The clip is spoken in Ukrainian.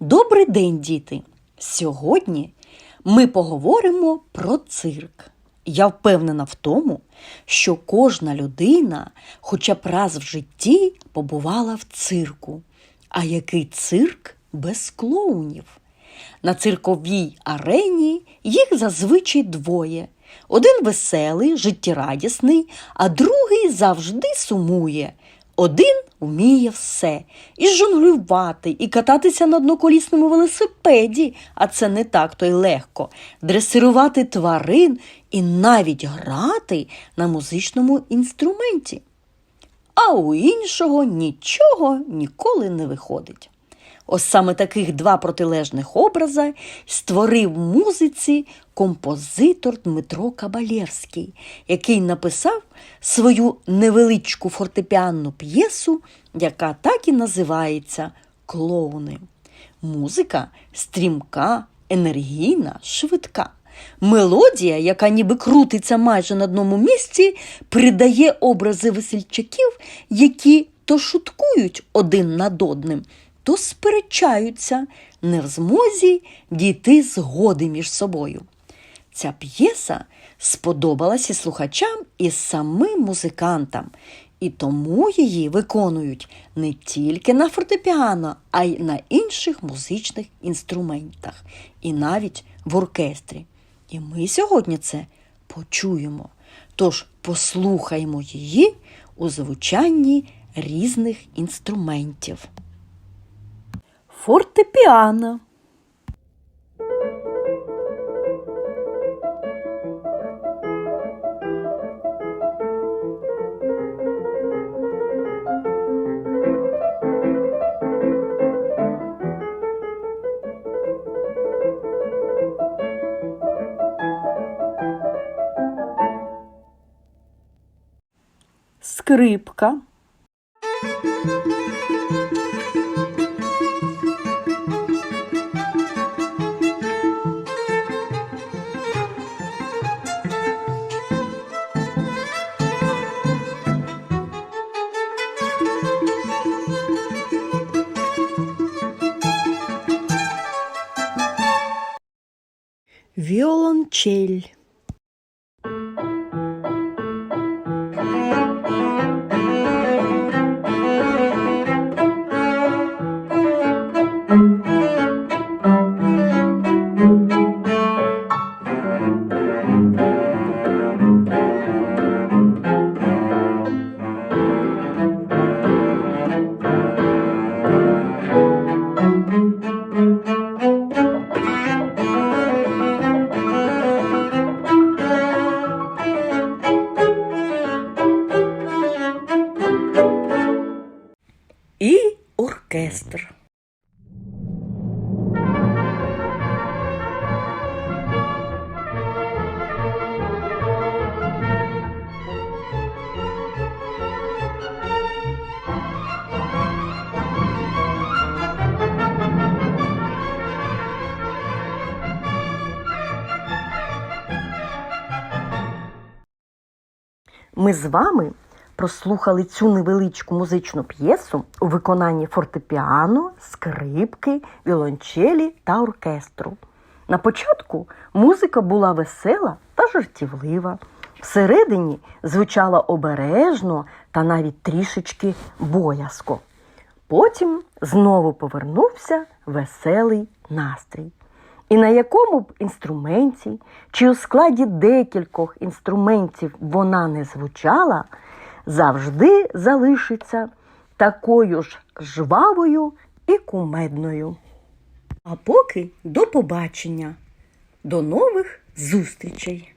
Добрий день, діти! Сьогодні ми поговоримо про цирк. Я впевнена в тому, що кожна людина хоча б раз в житті побувала в цирку. А який цирк без клоунів? На цирковій арені їх зазвичай двоє. Один веселий, життєрадісний, а другий завжди сумує. Один вміє все і жонглювати, і кататися на одноколісному велосипеді, а це не так то й легко, дресирувати тварин і навіть грати на музичному інструменті. А у іншого нічого ніколи не виходить. Ось саме таких два протилежних образи створив музиці композитор Дмитро Кабалєрський, який написав свою невеличку фортепіанну п'єсу, яка так і називається Клоуни. Музика стрімка, енергійна, швидка. Мелодія, яка ніби крутиться майже на одному місці, придає образи весельчаків, які то шуткують один над одним, то сперечаються, не в змозі дійти згоди між собою. Ця п'єса сподобалася слухачам і самим музикантам, і тому її виконують не тільки на фортепіано, а й на інших музичних інструментах, і навіть в оркестрі. І ми сьогодні це почуємо. Тож послухаймо її у звучанні різних інструментів. Фортепіано. Скрипка. Віолончель. і оркестр. Ми з вами прослухали цю невеличку музичну п'єсу у виконанні фортепіано, скрипки, віолончелі та оркестру. На початку музика була весела та жартівлива. Всередині звучала обережно та навіть трішечки боязко. Потім знову повернувся веселий настрій. І на якому б інструменті чи у складі декількох інструментів вона не звучала, завжди залишиться такою ж жвавою і кумедною. А поки до побачення, до нових зустрічей!